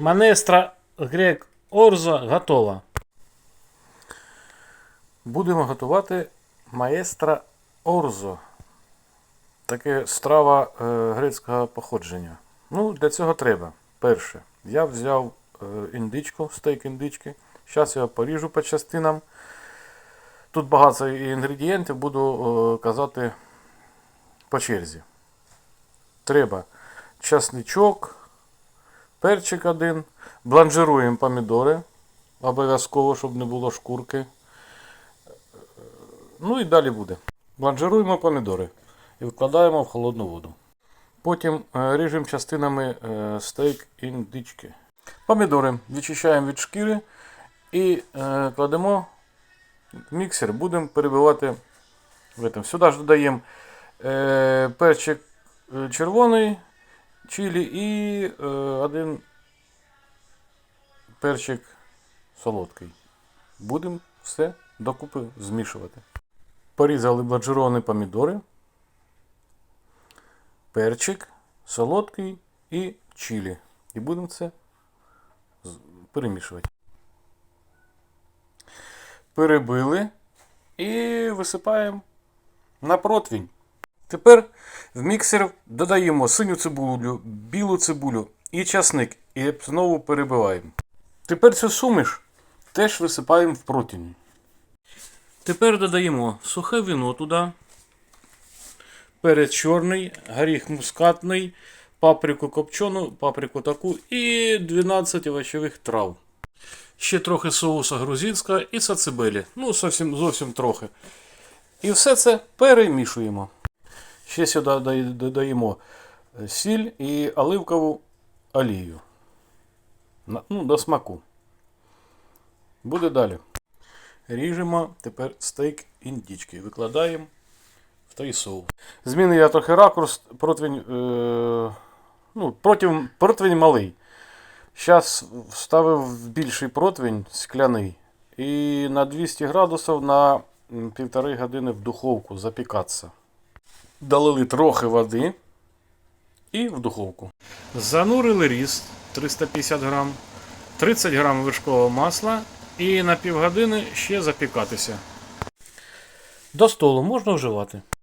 Манестра грек Орзо готова. Будемо готувати маестра Орзо. Таке страва е, грецького походження. Ну, для цього треба. Перше, я взяв е, індичку, стейк індички. Зараз я поріжу по частинам. Тут багато інгредієнтів, буду е, казати по черзі. Треба часничок, перчик один, бланжируємо помідори. Обов'язково, щоб не було шкурки. Ну і далі буде. Бланжируємо помідори і викладаємо в холодну воду. Потім е, ріжемо частинами е, стейк індички. Помідори відчищаємо від шкіри і е, кладемо в міксер. Будемо перебивати в этом. Сюди ж додаємо перчик червоний, чилі і е, один перчик солодкий. Будемо все докупи змішувати. Порізали бланжировані помідори, перчик, солодкий і чилі. І будемо це перемішувати. Перебили і висипаємо на противень. Тепер в міксер додаємо синю цибулю, білу цибулю і часник. І знову перебиваємо. Тепер цю суміш теж висипаємо в противень. Тепер додаємо сухе вино туди, перець чорний, горіх мускатний, паприку копчену, паприку таку і 12 овочевих трав. Ще трохи соуса грузинського і сацибелі. Ну, зовсім, зовсім трохи. І все це перемішуємо. Ще сюди додаємо е, сіль і оливкову олію. Ну, до смаку. Буде далі. Ріжемо тепер стейк індички. Викладаємо в той соус. Змінив я трохи ракурс, противень, е, ну, против, противень малий. Зараз вставив більший противень скляний. І на 200 градусів на півтори години в духовку запікатися. Долили трохи води і в духовку. Занурили ріст 350 грам, 30 грам вершкового масла і на півгодини ще запікатися. До столу можна вживати.